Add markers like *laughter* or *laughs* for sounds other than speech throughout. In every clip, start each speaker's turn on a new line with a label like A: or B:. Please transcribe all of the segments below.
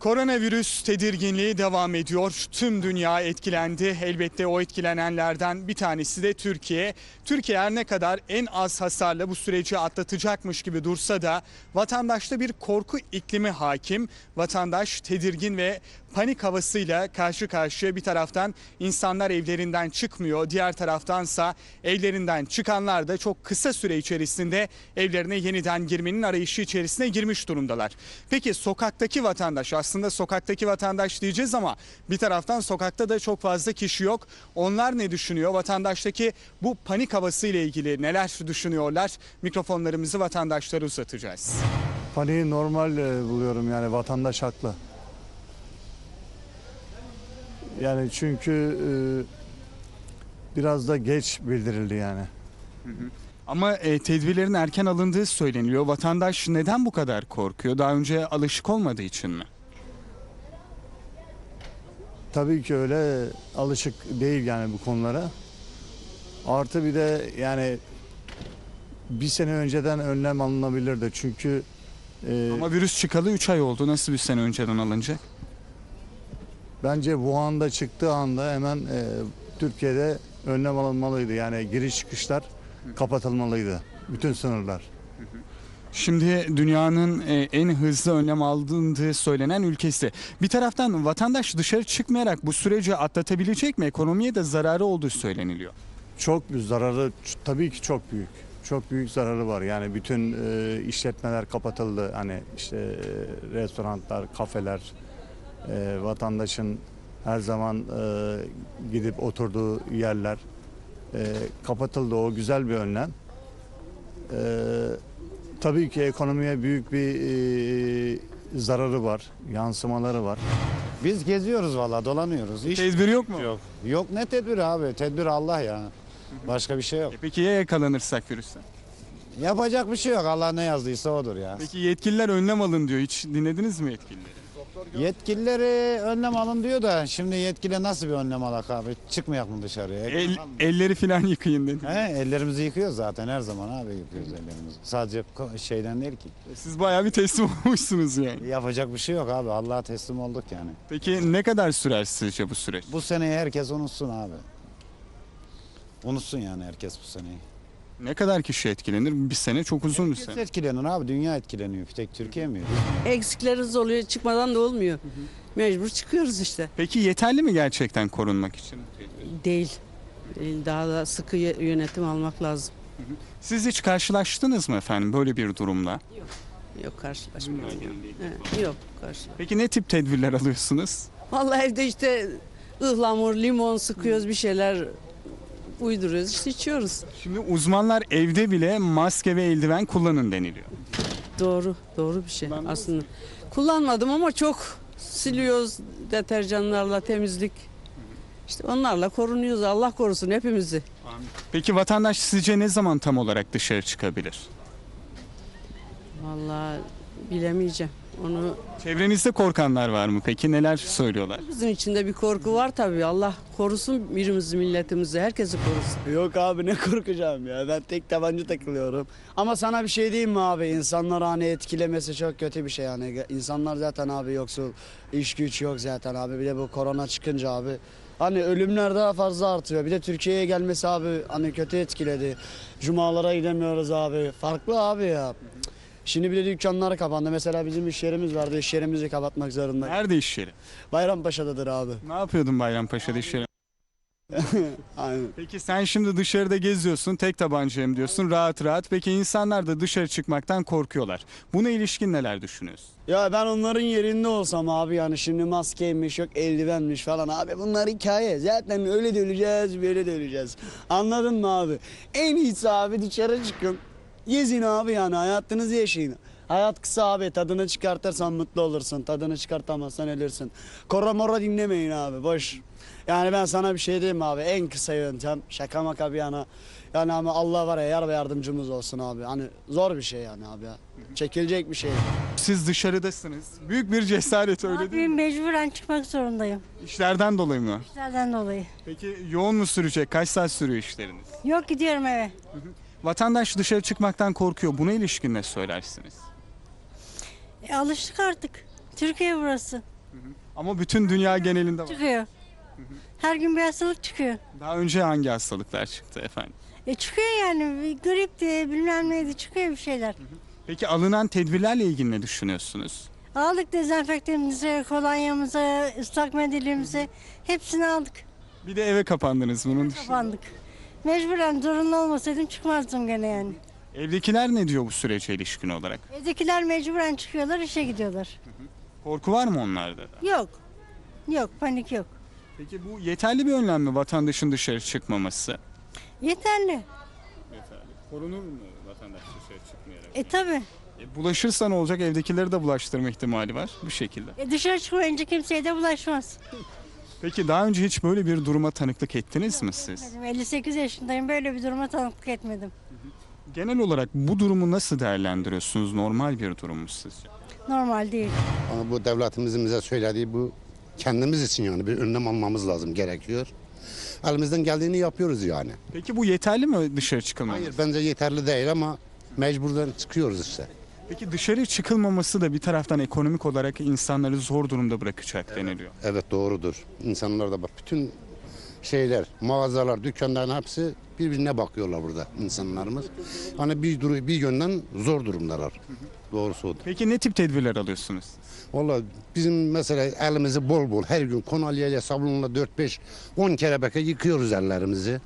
A: Koronavirüs tedirginliği devam ediyor. Tüm dünya etkilendi. Elbette o etkilenenlerden bir tanesi de Türkiye. Türkiye her ne kadar en az hasarla bu süreci atlatacakmış gibi dursa da vatandaşta bir korku iklimi hakim. Vatandaş tedirgin ve panik havasıyla karşı karşıya bir taraftan insanlar evlerinden çıkmıyor. Diğer taraftansa evlerinden çıkanlar da çok kısa süre içerisinde evlerine yeniden girmenin arayışı içerisine girmiş durumdalar. Peki sokaktaki vatandaş aslında sokaktaki vatandaş diyeceğiz ama bir taraftan sokakta da çok fazla kişi yok. Onlar ne düşünüyor? Vatandaştaki bu panik havası ile ilgili neler düşünüyorlar? Mikrofonlarımızı vatandaşlara uzatacağız.
B: Paniği normal e, buluyorum yani vatandaş haklı. Yani çünkü e, biraz da geç bildirildi yani.
A: Ama e, tedbirlerin erken alındığı söyleniliyor. Vatandaş neden bu kadar korkuyor? Daha önce alışık olmadığı için mi?
B: Tabii ki öyle alışık değil yani bu konulara. Artı bir de yani bir sene önceden önlem alınabilirdi. Çünkü e,
A: Ama virüs çıkalı 3 ay oldu. Nasıl bir sene önceden alınacak?
B: Bence Wuhan'da çıktığı anda hemen e, Türkiye'de önlem alınmalıydı. Yani giriş çıkışlar kapatılmalıydı. Bütün sınırlar.
A: Şimdi dünyanın e, en hızlı önlem aldığı söylenen ülkesi. Bir taraftan vatandaş dışarı çıkmayarak bu süreci atlatabilecek mi? Ekonomiye de zararı olduğu söyleniliyor.
B: Çok büyük zararı tabii ki çok büyük. Çok büyük zararı var. Yani bütün e, işletmeler kapatıldı. Hani işte e, restoranlar, kafeler, e, vatandaşın her zaman e, gidip oturduğu yerler e, kapatıldı. O güzel bir önlem. E, tabii ki ekonomiye büyük bir e, zararı var, yansımaları var.
C: Biz geziyoruz valla dolanıyoruz. İş
A: Tedbir yok mu?
C: yok. Yok ne tedbir abi? Tedbir Allah ya. Başka bir şey yok.
A: E Peki ya yakalanırsak virüsten?
C: Yapacak bir şey yok. Allah ne yazdıysa odur ya.
A: Peki yetkililer önlem alın diyor. Hiç dinlediniz mi yetkilileri?
C: Yetkilileri önlem alın diyor da şimdi yetkili nasıl bir önlem alak abi? Çıkmayak mı dışarıya?
A: El, elleri falan yıkayın dedi.
C: He, ellerimizi yıkıyoruz zaten her zaman abi yıkıyoruz ellerimizi. Sadece ko- şeyden değil ki.
A: Siz bayağı bir teslim *laughs* olmuşsunuz yani.
C: Yapacak bir şey yok abi. Allah'a teslim olduk yani.
A: Peki ne kadar sürer sizce bu süreç?
C: Bu seneyi herkes unutsun abi. Unutsun yani herkes bu seneyi.
A: Ne kadar kişi etkilenir? Bir sene çok uzun bir
C: Herkes
A: sene.
C: etkilenir abi. Dünya etkileniyor. Bir tek Türkiye mi?
D: Eksiklerimiz oluyor çıkmadan da olmuyor. Mecbur çıkıyoruz işte.
A: Peki yeterli mi gerçekten korunmak için?
D: Değil. Değil. Daha da sıkı ye- yönetim almak lazım.
A: Siz hiç karşılaştınız mı efendim böyle bir durumla?
D: Yok karşılaşmadım. He, yok karşılaşmadım.
A: Peki ne tip tedbirler alıyorsunuz?
D: Vallahi evde işte ıhlamur, limon sıkıyoruz bir şeyler uyduruyoruz işte içiyoruz.
A: Şimdi uzmanlar evde bile maske ve eldiven kullanın deniliyor.
D: Doğru, doğru bir şey aslında. Kullanmadım ama çok siliyoruz deterjanlarla temizlik. İşte onlarla korunuyoruz. Allah korusun hepimizi.
A: Peki vatandaş sizce ne zaman tam olarak dışarı çıkabilir?
D: Vallahi bilemeyeceğim. Onu
A: Çevrenizde korkanlar var mı peki? Neler söylüyorlar?
D: Bizim içinde bir korku var tabii. Allah korusun birimizi, milletimizi, herkesi korusun.
E: Yok abi ne korkacağım ya. Ben tek tabanca takılıyorum. Ama sana bir şey diyeyim mi abi? İnsanları hani etkilemesi çok kötü bir şey yani. İnsanlar zaten abi yoksul. iş güç yok zaten abi. Bir de bu korona çıkınca abi. Hani ölümler daha fazla artıyor. Bir de Türkiye'ye gelmesi abi hani kötü etkiledi. Cumalara gidemiyoruz abi. Farklı abi ya. Şimdi bir de dükkanlar kapandı. Mesela bizim iş yerimiz vardı. İş yerimizi kapatmak zorundayız.
A: Nerede iş yeri?
E: Bayrampaşa'dadır abi.
A: Ne yapıyordun Bayrampaşa'da iş yeri? *laughs*
E: Aynen.
A: Peki sen şimdi dışarıda geziyorsun, tek tabancayım diyorsun, rahat rahat. Peki insanlar da dışarı çıkmaktan korkuyorlar. Buna ilişkin neler düşünüyorsun?
E: Ya ben onların yerinde olsam abi yani şimdi maskeymiş yok eldivenmiş falan abi bunlar hikaye. Zaten öyle de öleceğiz böyle de öleceğiz. Anladın mı abi? En iyisi abi dışarı çıkın. Gezin abi yani hayatınızı yaşayın. Hayat kısa abi tadını çıkartırsan mutlu olursun. Tadını çıkartamazsan ölürsün. Kora mora dinlemeyin abi boş. Yani ben sana bir şey diyeyim abi en kısa yöntem şaka maka bir yana. Yani ama Allah var ya yar ve yardımcımız olsun abi. Hani zor bir şey yani abi ya. Çekilecek bir şey.
A: Siz dışarıdasınız. Büyük bir cesaret öyle
F: Abi
A: değil mi?
F: mecburen çıkmak zorundayım.
A: İşlerden dolayı mı?
F: İşlerden dolayı.
A: Peki yoğun mu sürecek? Kaç saat sürüyor işleriniz?
F: Yok gidiyorum eve.
A: Vatandaş dışarı çıkmaktan korkuyor. Buna ilişkin ne söylersiniz?
F: E, alıştık artık. Türkiye burası.
A: Ama bütün dünya genelinde var.
F: Çıkıyor. Her gün bir hastalık çıkıyor.
A: Daha önce hangi hastalıklar çıktı efendim?
F: E çıkıyor yani. Bir Gripti, bilmem neydi. Çıkıyor bir şeyler.
A: Peki alınan tedbirlerle ilgili ne düşünüyorsunuz?
F: Aldık dezenfektanımızı, kolonyamızı, ıslak mendilimizi. Hepsini aldık.
A: Bir de eve kapandınız bunun dışında.
F: Kapandık. Mecburen zorunlu olmasaydım çıkmazdım gene yani.
A: Evdekiler ne diyor bu sürece ilişkin olarak?
F: Evdekiler mecburen çıkıyorlar, işe gidiyorlar.
A: Korku var mı onlarda da?
F: Yok. Yok, panik yok.
A: Peki bu yeterli bir önlem mi vatandaşın dışarı çıkmaması?
F: Yeterli.
A: Yeterli. Korunur mu vatandaş dışarı çıkmayarak?
F: E tabi.
A: E, bulaşırsa ne olacak? Evdekileri de bulaştırma ihtimali var bu şekilde.
F: E dışarı çıkmayınca kimseye de bulaşmaz. *laughs*
A: Peki daha önce hiç böyle bir duruma tanıklık ettiniz mi siz?
F: Etmedim. 58 yaşındayım. Böyle bir duruma tanıklık etmedim.
A: Genel olarak bu durumu nasıl değerlendiriyorsunuz? Normal bir durum mu sizce?
F: Normal değil.
G: Ama bu devletimizin bize söylediği bu kendimiz için yani bir önlem almamız lazım gerekiyor. Elimizden geldiğini yapıyoruz yani.
A: Peki bu yeterli mi dışarı çıkılmaması?
G: Hayır bence yeterli değil ama mecburdan çıkıyoruz işte.
A: Peki dışarı çıkılmaması da bir taraftan ekonomik olarak insanları zor durumda bırakacak deniliyor.
G: Evet doğrudur. İnsanlar da bak bütün şeyler, mağazalar, dükkanların hepsi birbirine bakıyorlar burada insanlarımız. Hani bir duru bir yönden zor durumdalar. Doğrusu odur.
A: Peki ne tip tedbirler alıyorsunuz?
G: Valla bizim mesela elimizi bol bol her gün konalyayla sabunla 4-5 10 kere belki yıkıyoruz ellerimizi.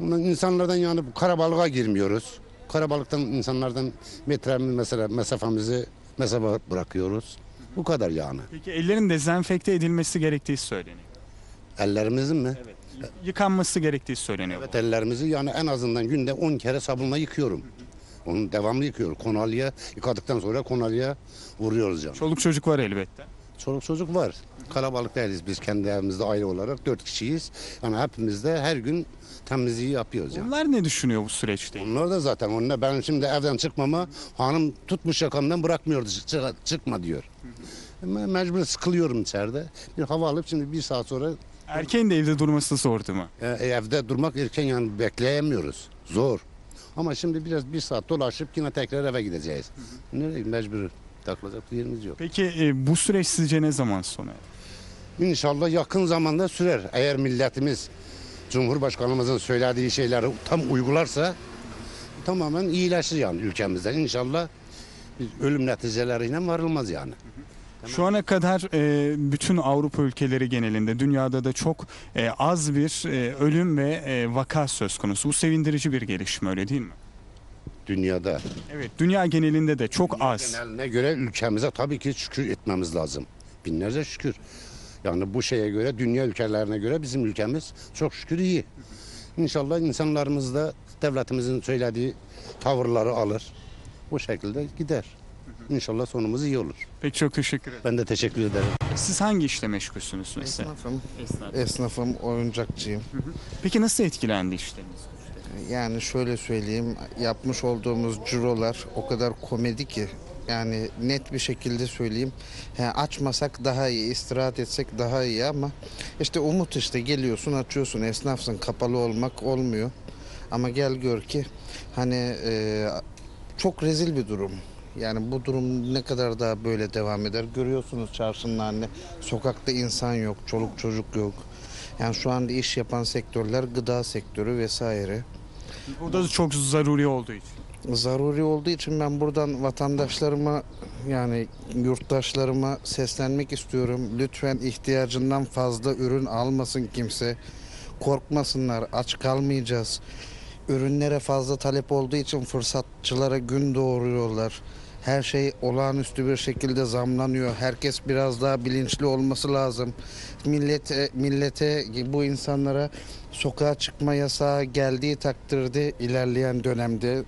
G: Bundan insanlardan yani karabalığa girmiyoruz. Karabalıktan insanlardan metremiz mesela mesafemizi mesafe bırakıyoruz. Bu kadar yani.
A: Peki ellerin dezenfekte edilmesi gerektiği söyleniyor.
G: Ellerimizin mi?
A: Evet. Yıkanması gerektiği söyleniyor.
G: Evet ellerimizi yani en azından günde 10 kere sabunla yıkıyorum. Onu devamlı yıkıyorum. Konalyaya yıkadıktan sonra konalyaya vuruyoruz yani.
A: Çoluk çocuk var elbette.
G: Çoluk çocuk var. Kalabalık değiliz biz kendi evimizde aile olarak. Dört kişiyiz. Yani hepimiz de her gün temizliği yapıyoruz yani.
A: Onlar ne düşünüyor bu süreçte?
G: Onlar da zaten onunla ben şimdi evden çıkmama hanım tutmuş yakamdan bırakmıyordu çık- çıkma diyor. Me- Mecbur sıkılıyorum içeride. Bir hava alıp şimdi bir saat sonra
A: Erkeğin de evde durması zor değil mi?
G: e, evde durmak erken yani bekleyemiyoruz. Zor. Ama şimdi biraz bir saat dolaşıp yine tekrar eve gideceğiz. Nereye mecbur takılacak bir yerimiz yok.
A: Peki e, bu süreç sizce ne zaman sona erer?
G: İnşallah yakın zamanda sürer. Eğer milletimiz Cumhurbaşkanımızın söylediği şeyleri tam uygularsa tamamen iyileşir yani ülkemizde. İnşallah ölüm neticeleriyle varılmaz yani.
A: Şu ana kadar e, bütün Avrupa ülkeleri genelinde dünyada da çok e, az bir e, ölüm ve e, vaka söz konusu. Bu sevindirici bir gelişme öyle değil mi?
G: Dünyada.
A: Evet dünya genelinde de çok az.
G: Geneline göre ülkemize tabii ki şükür etmemiz lazım. Binlerce şükür. Yani bu şeye göre dünya ülkelerine göre bizim ülkemiz çok şükür iyi. İnşallah insanlarımız da devletimizin söylediği tavırları alır. Bu şekilde gider. İnşallah sonumuz iyi olur.
A: Pek çok teşekkür ederim.
G: Ben de teşekkür ederim.
A: Siz hangi işle meşgulsünüz mesela?
H: Esnafım,
A: Esnaf.
H: esnafım, oyuncakçıyım.
A: Peki nasıl etkilendi işleriniz?
H: Yani şöyle söyleyeyim, yapmış olduğumuz cirolar o kadar komedi ki yani net bir şekilde söyleyeyim. He, açmasak daha iyi, istirahat etsek daha iyi ama işte umut işte geliyorsun açıyorsun esnafsın kapalı olmak olmuyor. Ama gel gör ki hani e, çok rezil bir durum. Yani bu durum ne kadar daha böyle devam eder görüyorsunuz çarşının haline. Sokakta insan yok, çoluk çocuk yok. Yani şu anda iş yapan sektörler gıda sektörü vesaire.
A: Burada da çok zaruri olduğu için.
H: Zaruri olduğu için ben buradan vatandaşlarıma yani yurttaşlarıma seslenmek istiyorum. Lütfen ihtiyacından fazla ürün almasın kimse. Korkmasınlar, aç kalmayacağız. Ürünlere fazla talep olduğu için fırsatçılara gün doğuruyorlar. Her şey olağanüstü bir şekilde zamlanıyor. Herkes biraz daha bilinçli olması lazım. Millete, millete bu insanlara sokağa çıkma yasağı geldiği takdirde ilerleyen dönemde e,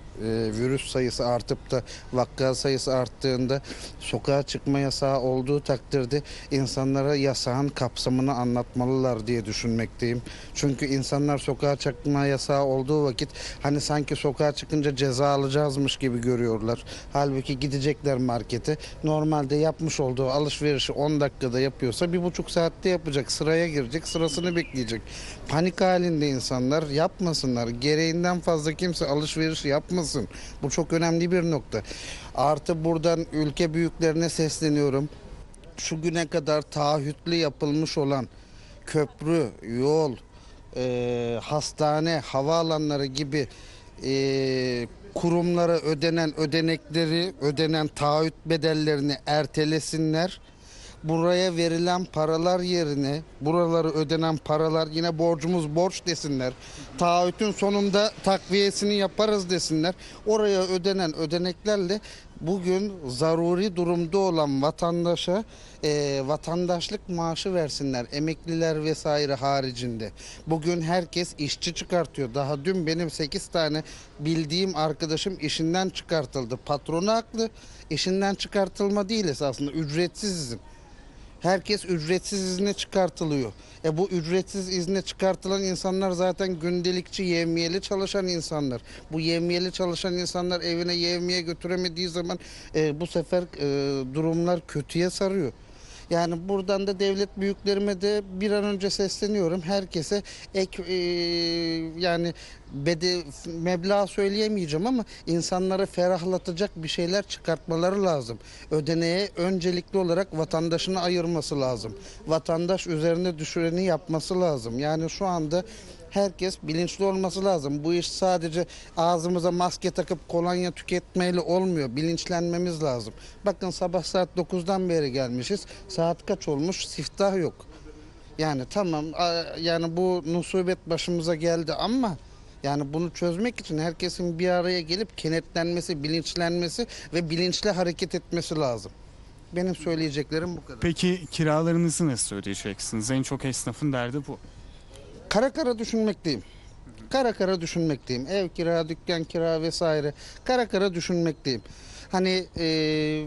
H: virüs sayısı artıp da vaka sayısı arttığında sokağa çıkma yasağı olduğu takdirde insanlara yasağın kapsamını anlatmalılar diye düşünmekteyim. Çünkü insanlar sokağa çıkma yasağı olduğu vakit hani sanki sokağa çıkınca ceza alacağızmış gibi görüyorlar. Halbuki gidecekler markete. Normalde yapmış olduğu alışverişi 10 dakikada yapıyorsa bir buçuk saatte yapacak. Sıraya girecek, sırasını bekleyecek. Panik halinde insanlar yapmasınlar. Gereğinden fazla kimse alışveriş yapmasın. Bu çok önemli bir nokta. Artı buradan ülke büyüklerine sesleniyorum. Şu güne kadar taahhütlü yapılmış olan köprü, yol, e, hastane, havaalanları gibi e, kurumlara ödenen ödenekleri, ödenen taahhüt bedellerini ertelesinler. Buraya verilen paralar yerine buraları ödenen paralar yine borcumuz borç desinler. Taahhütün sonunda takviyesini yaparız desinler. Oraya ödenen ödeneklerle bugün zaruri durumda olan vatandaşa e, vatandaşlık maaşı versinler. Emekliler vesaire haricinde. Bugün herkes işçi çıkartıyor. Daha dün benim 8 tane bildiğim arkadaşım işinden çıkartıldı. Patronu haklı. İşinden çıkartılma değil esasında ücretsiz izin. Herkes ücretsiz izne çıkartılıyor. E bu ücretsiz izne çıkartılan insanlar zaten gündelikçi yevmiyeli çalışan insanlar. Bu yevmiyeli çalışan insanlar evine yevmiye götüremediği zaman e, bu sefer e, durumlar kötüye sarıyor. Yani buradan da devlet büyüklerime de bir an önce sesleniyorum. Herkese ek e, yani bede meblağ söyleyemeyeceğim ama insanları ferahlatacak bir şeyler çıkartmaları lazım. Ödeneğe öncelikli olarak vatandaşını ayırması lazım. Vatandaş üzerine düşüreni yapması lazım. Yani şu anda herkes bilinçli olması lazım. Bu iş sadece ağzımıza maske takıp kolonya tüketmeyle olmuyor. Bilinçlenmemiz lazım. Bakın sabah saat 9'dan beri gelmişiz. Saat kaç olmuş? Siftah yok. Yani tamam yani bu musibet başımıza geldi ama yani bunu çözmek için herkesin bir araya gelip kenetlenmesi, bilinçlenmesi ve bilinçli hareket etmesi lazım. Benim söyleyeceklerim bu kadar.
A: Peki kiralarınızı nasıl ödeyeceksiniz? En çok esnafın derdi bu.
H: Kara kara düşünmekteyim. Kara kara düşünmekteyim. Ev kira, dükkan kira vesaire. Kara kara düşünmekteyim. Hani eee,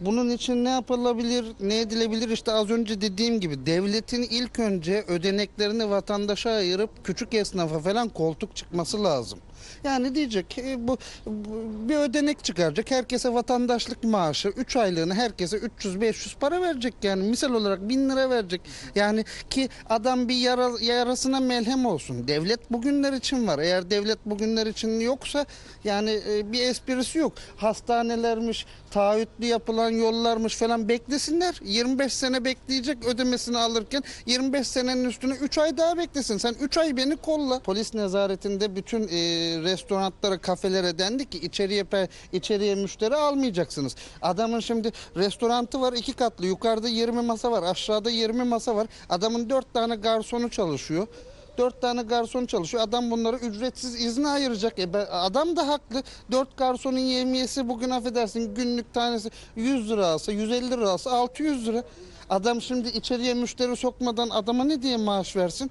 H: bunun için ne yapılabilir, ne edilebilir? İşte az önce dediğim gibi devletin ilk önce ödeneklerini vatandaşa ayırıp küçük esnafa falan koltuk çıkması lazım. Yani diyecek e, bu, bu bir ödenek çıkaracak. Herkese vatandaşlık maaşı 3 aylığını herkese 300-500 para verecek yani misal olarak 1000 lira verecek. Yani ki adam bir yara, yarasına melhem olsun. Devlet bugünler için var. Eğer devlet bugünler için yoksa yani e, bir esprisi yok. Hastanelermiş, taahhütlü yapılan yollarmış falan beklesinler. 25 sene bekleyecek ödemesini alırken 25 senenin üstüne 3 ay daha beklesin. Sen 3 ay beni kolla. Polis nezaretinde bütün e, restoranlara, kafelere dendi ki içeriye içeriye müşteri almayacaksınız. Adamın şimdi restorantı var iki katlı. Yukarıda 20 masa var, aşağıda 20 masa var. Adamın 4 tane garsonu çalışıyor. Dört tane garson çalışıyor. Adam bunları ücretsiz izne ayıracak. E be- adam da haklı. Dört garsonun yemiyesi bugün affedersin günlük tanesi 100 lira alsa 150 lira alsa 600 lira. Adam şimdi içeriye müşteri sokmadan adama ne diye maaş versin?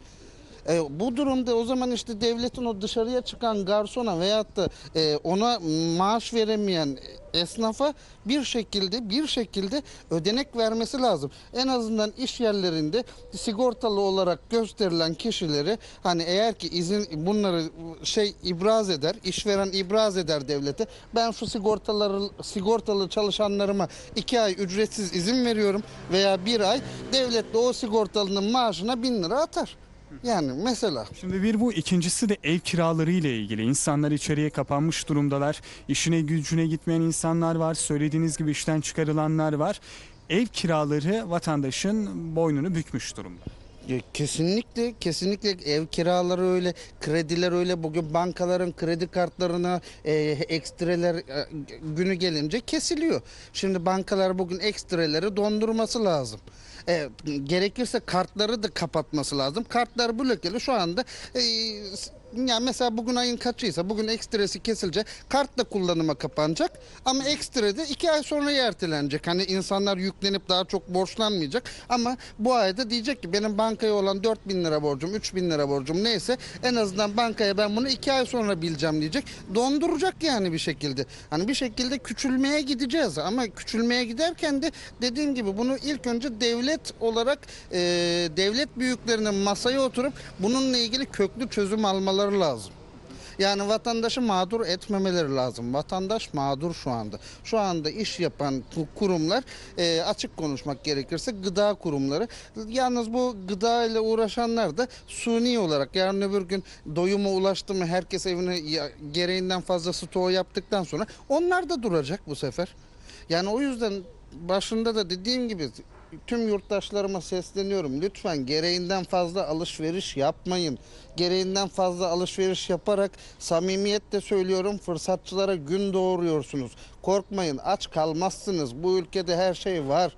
H: E, bu durumda o zaman işte devletin o dışarıya çıkan garsona veyahut da e, ona maaş veremeyen esnafa bir şekilde bir şekilde ödenek vermesi lazım. En azından iş yerlerinde sigortalı olarak gösterilen kişileri hani eğer ki izin bunları şey ibraz eder, işveren ibraz eder devlete. Ben şu sigortaları sigortalı çalışanlarıma iki ay ücretsiz izin veriyorum veya bir ay devlet de o sigortalının maaşına bin lira atar. Yani mesela
A: Şimdi bir bu ikincisi de ev kiraları ile ilgili. İnsanlar içeriye kapanmış durumdalar. İşine gücüne gitmeyen insanlar var. Söylediğiniz gibi işten çıkarılanlar var. Ev kiraları vatandaşın boynunu bükmüş durumda.
H: Ya kesinlikle kesinlikle ev kiraları öyle krediler öyle bugün bankaların kredi kartlarına e, ekstreler e, günü gelince kesiliyor. Şimdi bankalar bugün ekstreleri dondurması lazım. E, gerekirse kartları da kapatması lazım. Kartlar blokeli şu anda e, yani mesela bugün ayın kaçıysa bugün ekstresi kesilecek. Kart da kullanıma kapanacak ama ekstra de iki ay sonra ertelenecek. Hani insanlar yüklenip daha çok borçlanmayacak ama bu ayda diyecek ki benim bankaya olan 4 bin lira borcum 3 bin lira borcum neyse en azından bankaya ben bunu iki ay sonra bileceğim diyecek. Donduracak yani bir şekilde. Hani bir şekilde küçülmeye gideceğiz ama küçülmeye giderken de dediğim gibi bunu ilk önce devlet olarak e, devlet büyüklerinin masaya oturup bununla ilgili köklü çözüm almaları lazım. Yani vatandaşı mağdur etmemeleri lazım. Vatandaş mağdur şu anda. Şu anda iş yapan ku- kurumlar e, açık konuşmak gerekirse gıda kurumları. Yalnız bu gıda ile uğraşanlar da suni olarak yarın öbür gün doyuma ulaştı mı herkes evine gereğinden fazla stoğu yaptıktan sonra onlar da duracak bu sefer. Yani o yüzden başında da dediğim gibi tüm yurttaşlarıma sesleniyorum. Lütfen gereğinden fazla alışveriş yapmayın. Gereğinden fazla alışveriş yaparak samimiyetle söylüyorum fırsatçılara gün doğuruyorsunuz. Korkmayın aç kalmazsınız. Bu ülkede her şey var.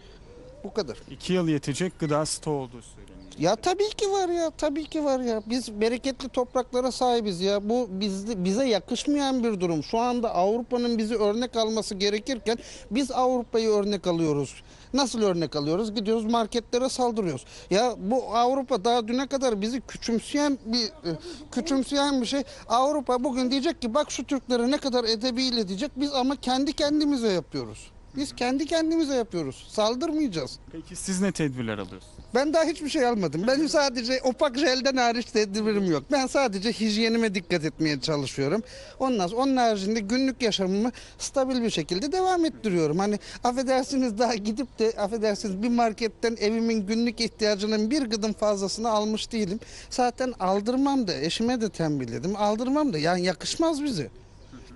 H: Bu kadar.
A: İki yıl yetecek gıda stoğu olduğu söyleniyor.
H: Ya tabii ki var ya, tabii ki var ya. Biz bereketli topraklara sahibiz ya. Bu bizde, bize yakışmayan bir durum. Şu anda Avrupa'nın bizi örnek alması gerekirken biz Avrupa'yı örnek alıyoruz. Nasıl örnek alıyoruz? Gidiyoruz marketlere saldırıyoruz. Ya bu Avrupa daha düne kadar bizi küçümseyen bir e, küçümseyen bir şey. Avrupa bugün diyecek ki bak şu Türkleri ne kadar edebiyle diyecek. Biz ama kendi kendimize yapıyoruz. Biz kendi kendimize yapıyoruz. Saldırmayacağız.
A: Peki siz ne tedbirler alıyorsunuz?
H: Ben daha hiçbir şey almadım. Benim sadece opak jelden hariç tedbirim yok. Ben sadece hijyenime dikkat etmeye çalışıyorum. Ondan sonra onun haricinde günlük yaşamımı stabil bir şekilde devam ettiriyorum. Hani affedersiniz daha gidip de affedersiniz bir marketten evimin günlük ihtiyacının bir gıdım fazlasını almış değilim. Zaten aldırmam da eşime de tembihledim. Aldırmam da yani yakışmaz bize.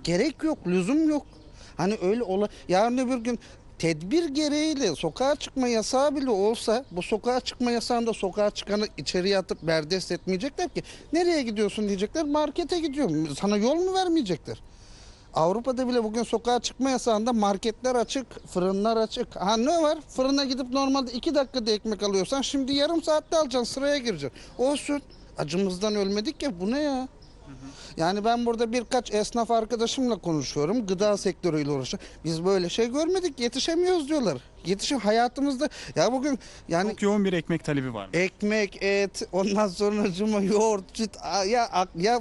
H: Gerek yok, lüzum yok. Hani öyle ola yarın öbür gün tedbir gereğiyle sokağa çıkma yasağı bile olsa bu sokağa çıkma yasağında sokağa çıkanı içeriye atıp berdest etmeyecekler ki. Nereye gidiyorsun diyecekler markete gidiyorum. Sana yol mu vermeyecekler? Avrupa'da bile bugün sokağa çıkma yasağında marketler açık, fırınlar açık. Ha ne var? Fırına gidip normalde iki dakikada ekmek alıyorsan şimdi yarım saatte alacaksın sıraya gireceksin. Olsun. Acımızdan ölmedik ya bu ne ya? Yani ben burada birkaç esnaf arkadaşımla konuşuyorum. Gıda sektörüyle uğraşıyor. Biz böyle şey görmedik. Yetişemiyoruz diyorlar. Yetişim hayatımızda ya bugün yani
A: Çok yoğun bir ekmek talebi var.
H: ekmek, et, ondan sonra cuma yoğurt, süt ya ya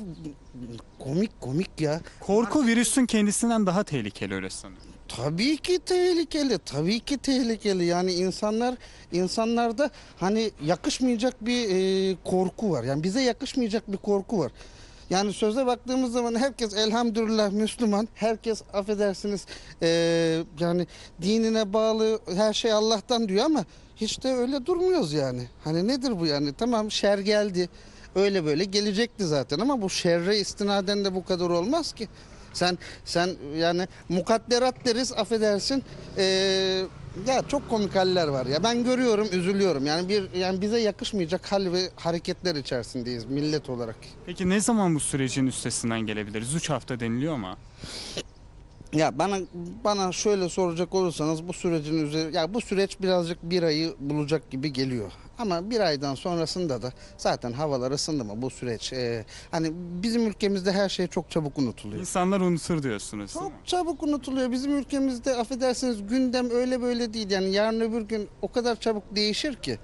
H: komik komik ya.
A: Korku virüsün kendisinden daha tehlikeli öyle sanıyorum.
H: Tabii ki tehlikeli, tabii ki tehlikeli. Yani insanlar insanlarda hani yakışmayacak bir e, korku var. Yani bize yakışmayacak bir korku var. Yani söze baktığımız zaman herkes elhamdülillah Müslüman. Herkes affedersiniz e, yani dinine bağlı her şey Allah'tan diyor ama hiç de öyle durmuyoruz yani. Hani nedir bu yani? Tamam şer geldi. Öyle böyle gelecekti zaten ama bu şerre istinaden de bu kadar olmaz ki. Sen sen yani mukadderat deriz affedersin. Ee, ya çok komik haller var ya. Ben görüyorum, üzülüyorum. Yani bir yani bize yakışmayacak hal ve hareketler içerisindeyiz millet olarak.
A: Peki ne zaman bu sürecin üstesinden gelebiliriz? 3 hafta deniliyor ama.
H: Ya bana bana şöyle soracak olursanız bu sürecin üzeri ya bu süreç birazcık bir ayı bulacak gibi geliyor. Ama bir aydan sonrasında da zaten havalar ısındı mı bu süreç e, hani bizim ülkemizde her şey çok çabuk unutuluyor.
A: İnsanlar unutur diyorsunuz?
H: Çok çabuk unutuluyor. Bizim ülkemizde affedersiniz gündem öyle böyle değil. Yani yarın öbür gün o kadar çabuk değişir ki.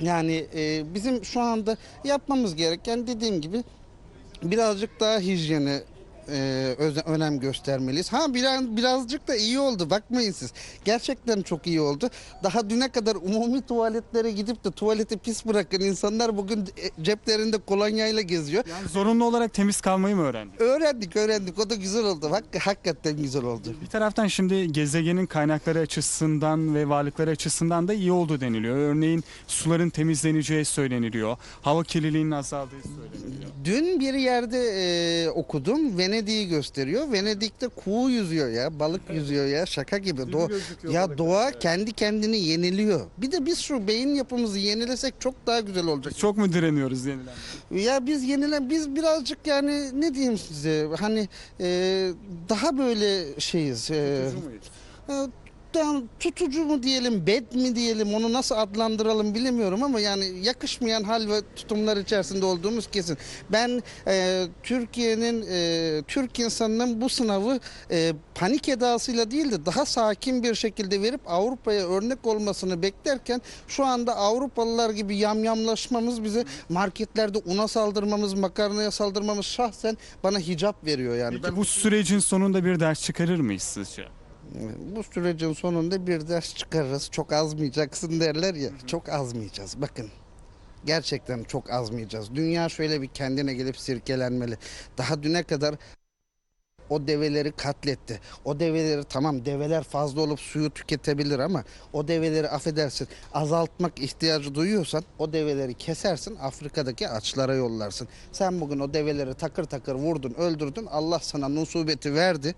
H: Yani e, bizim şu anda yapmamız gereken dediğim gibi birazcık daha hijyene e, önem göstermeliyiz. Ha biraz, birazcık da iyi oldu bakmayın siz. Gerçekten çok iyi oldu. Daha düne kadar umumi tuvaletlere gidip de tuvaleti pis bırakın insanlar bugün e, ceplerinde kolonyayla geziyor.
A: Yani zorunlu olarak temiz kalmayı mı öğrendik?
H: Öğrendik öğrendik o da güzel oldu. Bak hakikaten güzel oldu.
A: Bir taraftan şimdi gezegenin kaynakları açısından ve varlıkları açısından da iyi oldu deniliyor. Örneğin suların temizleneceği söyleniliyor. Hava kirliliğinin azaldığı söyleniyor.
H: Dün bir yerde e, okudum. Venedik'i gösteriyor. Venedik'te kuğu yüzüyor ya. Balık yüzüyor ya. Şaka gibi. Do- ya doğa kendi kendini yeniliyor. Bir de biz şu beyin yapımızı yenilesek çok daha güzel olacak.
A: Çok mu direniyoruz yenilen?
H: Ya biz yenilen biz birazcık yani ne diyeyim size hani e, daha böyle şeyiz. E, e, tam tutucu mu diyelim, bed mi diyelim, onu nasıl adlandıralım bilemiyorum ama yani yakışmayan hal ve tutumlar içerisinde olduğumuz kesin. Ben e, Türkiye'nin, e, Türk insanının bu sınavı e, panik edasıyla değil de daha sakin bir şekilde verip Avrupa'ya örnek olmasını beklerken şu anda Avrupalılar gibi yamyamlaşmamız bize marketlerde una saldırmamız, makarnaya saldırmamız şahsen bana hicap veriyor yani.
A: Peki bu sürecin sonunda bir ders çıkarır mıyız sizce?
H: Bu sürecin sonunda bir ders çıkarırız. Çok azmayacaksın derler ya. Çok azmayacağız. Bakın. gerçekten çok azmayacağız. Dünya şöyle bir kendine gelip sirkelenmeli. Daha düne kadar o develeri katletti. O develeri tamam develer fazla olup suyu tüketebilir ama o develeri affedersin azaltmak ihtiyacı duyuyorsan o develeri kesersin Afrika'daki açlara yollarsın. Sen bugün o develeri takır takır vurdun öldürdün Allah sana nusubeti verdi.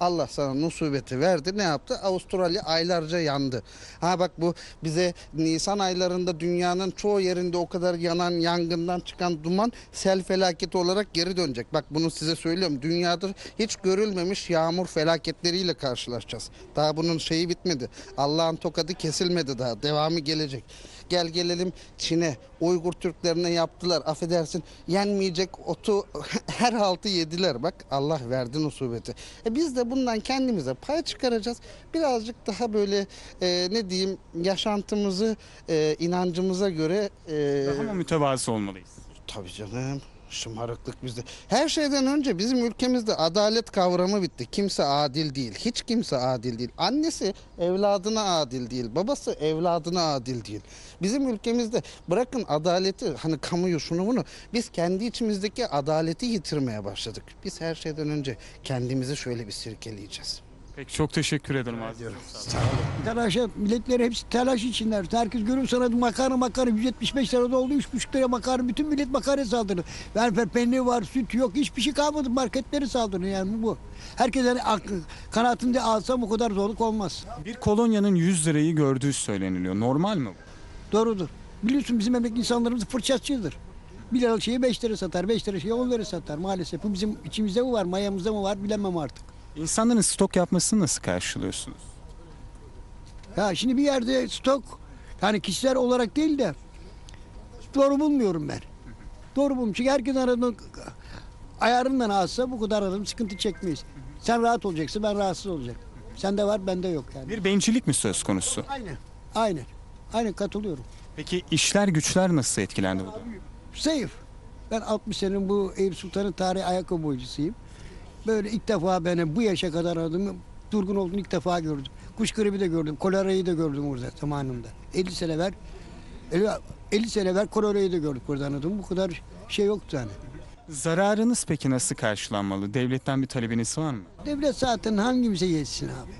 H: Allah sana nusubeti verdi. Ne yaptı? Avustralya aylarca yandı. Ha bak bu bize Nisan aylarında dünyanın çoğu yerinde o kadar yanan yangından çıkan duman sel felaketi olarak geri dönecek. Bak bunu size söylüyorum. Dünyada hiç görülmemiş yağmur felaketleriyle karşılaşacağız. Daha bunun şeyi bitmedi. Allah'ın tokadı kesilmedi daha. Devamı gelecek. Gel gelelim Çin'e. Uygur Türklerine yaptılar. Affedersin yenmeyecek otu *laughs* her haltı yediler. Bak Allah verdi nusubeti. E biz de bundan kendimize pay çıkaracağız. Birazcık daha böyle e, ne diyeyim yaşantımızı e, inancımıza göre e,
A: Daha mı mütevazı olmalıyız?
H: Tabii canım. Şımarıklık bizde. Her şeyden önce bizim ülkemizde adalet kavramı bitti. Kimse adil değil. Hiç kimse adil değil. Annesi evladına adil değil. Babası evladına adil değil. Bizim ülkemizde bırakın adaleti hani kamuyu şunu bunu biz kendi içimizdeki adaleti yitirmeye başladık. Biz her şeyden önce kendimizi şöyle bir sirkeleyeceğiz.
A: Peki çok teşekkür ederim Aziz. Sağ olun.
I: Milletleri hepsi telaş içinler. Herkes görür sana makarna makarna 175 lirada oldu 3,5 liraya makarna. Bütün millet makarna saldırdı. Verfer peyniri var, süt yok, hiçbir şey kalmadı. Marketleri saldırdı yani bu. Herkes hani aklı, kanaatinde alsa bu kadar zorluk olmaz.
A: Bir kolonyanın 100 lirayı gördüğü söyleniliyor. Normal mi bu?
I: Doğrudur. Biliyorsun bizim memleket insanlarımız fırçatçıdır. Bir liralık şeyi 5 lira satar, 5 lira şeyi 10 lira satar maalesef. Bu bizim içimizde mi var, mayamızda mı var bilemem artık.
A: İnsanların stok yapmasını nasıl karşılıyorsunuz?
I: Ya şimdi bir yerde stok yani kişiler olarak değil de doğru bulmuyorum ben. Doğru bulmuyorum. Çünkü herkes aradığında ayarından alsa bu kadar adım sıkıntı çekmeyiz. Sen rahat olacaksın ben rahatsız olacağım. Sende var bende yok yani.
A: Bir bencillik mi söz konusu?
I: Aynen. Aynen. Aynen katılıyorum.
A: Peki işler güçler nasıl etkilendi bu?
I: Zayıf. Ben 60 senenin bu Eyüp Sultan'ın tarihi ayakkabı boyacısıyım. Böyle ilk defa ben bu yaşa kadar adımı durgun olduğunu ilk defa gördüm. Kuş gribi de gördüm. Kolerayı da gördüm orada zamanında. 50 sene evvel 50, 50 sene evvel kolerayı da gördük burada anladım. Bu kadar şey yoktu yani.
A: Zararınız peki nasıl karşılanmalı? Devletten bir talebiniz var mı?
I: Devlet zaten hangimize yetsin abi?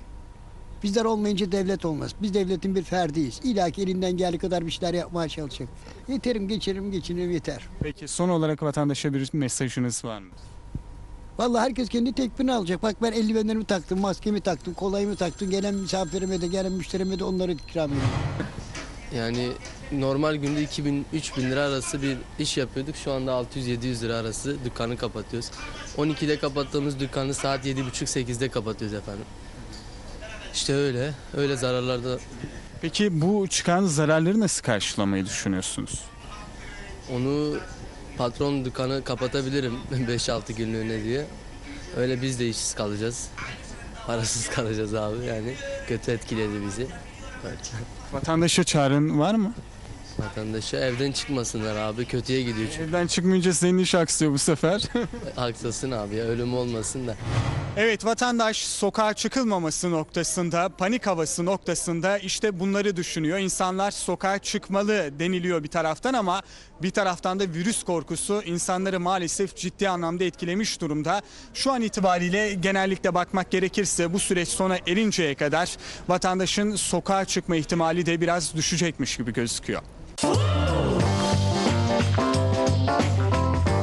I: Bizler olmayınca devlet olmaz. Biz devletin bir ferdiyiz. İlla ki elinden geldiği kadar bir şeyler yapmaya çalışacak. Yeterim, geçerim, geçinirim yeter.
A: Peki son olarak vatandaşa bir mesajınız var mı?
I: Vallahi herkes kendi tekbirini alacak. Bak ben eldivenlerimi taktım, maskemi taktım, kolayımı taktım. Gelen misafirime de, gelen müşterime de onları ikram ediyorum.
J: Yani normal günde 2000-3000 lira arası bir iş yapıyorduk. Şu anda 600-700 lira arası dükkanı kapatıyoruz. 12'de kapattığımız dükkanı saat 7.30-8'de kapatıyoruz efendim. İşte öyle. Öyle zararlarda
A: Peki bu çıkan zararları nasıl karşılamayı düşünüyorsunuz?
J: onu patron dükkanı kapatabilirim *laughs* 5-6 günlüğüne diye. Öyle biz de işsiz kalacağız. Parasız *laughs* kalacağız abi yani. Kötü etkiledi bizi. Evet.
A: Vatandaşa çağrın var mı?
J: Vatandaşa evden çıkmasınlar abi. Kötüye gidiyor çünkü.
A: Evden çıkmayınca senin iş aksıyor bu sefer. *laughs*
J: Haklısın abi ya ölüm olmasın da.
A: Evet vatandaş sokağa çıkılmaması noktasında, panik havası noktasında işte bunları düşünüyor. İnsanlar sokağa çıkmalı deniliyor bir taraftan ama bir taraftan da virüs korkusu insanları maalesef ciddi anlamda etkilemiş durumda. Şu an itibariyle genellikle bakmak gerekirse bu süreç sona erinceye kadar vatandaşın sokağa çıkma ihtimali de biraz düşecekmiş gibi gözüküyor.